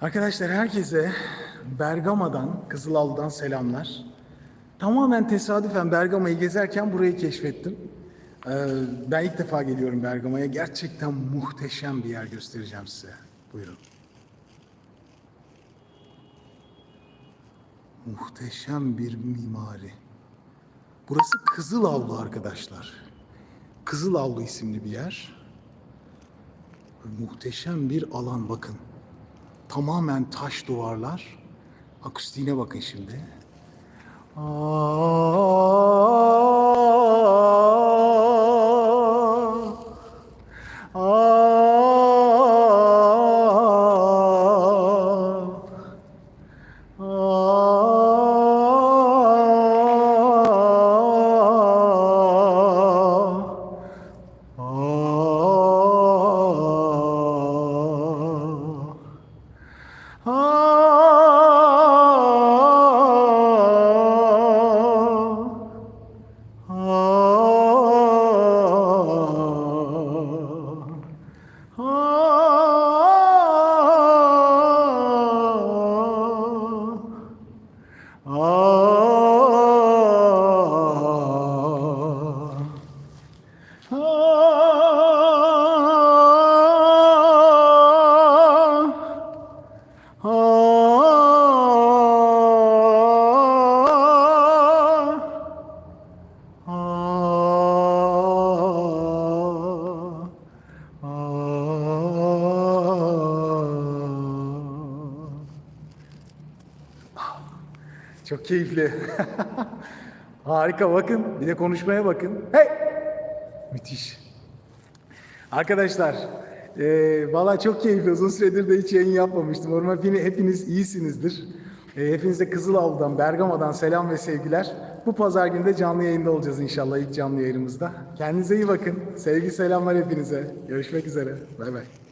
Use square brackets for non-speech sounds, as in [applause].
Arkadaşlar herkese Bergama'dan, Kızılal'dan selamlar. Tamamen tesadüfen Bergama'yı gezerken burayı keşfettim. Ee, ben ilk defa geliyorum Bergama'ya. Gerçekten muhteşem bir yer göstereceğim size. Buyurun. Muhteşem bir mimari. Burası Kızılavlu arkadaşlar. Kızılavlu isimli bir yer. Muhteşem bir alan bakın. Tamamen taş duvarlar. Akustiğine bakın şimdi. Aa, Oh. Çok keyifli. [laughs] Harika bakın. Bir de konuşmaya bakın. Hey! Müthiş. Arkadaşlar, e, valla çok keyifli. Uzun süredir de hiç yayın yapmamıştım. Umarım hepiniz, iyisinizdir. E, hepinize Kızılav'dan, Bergama'dan selam ve sevgiler. Bu pazar günü de canlı yayında olacağız inşallah ilk canlı yayınımızda. Kendinize iyi bakın. Sevgi selamlar hepinize. Görüşmek üzere. Bay bay.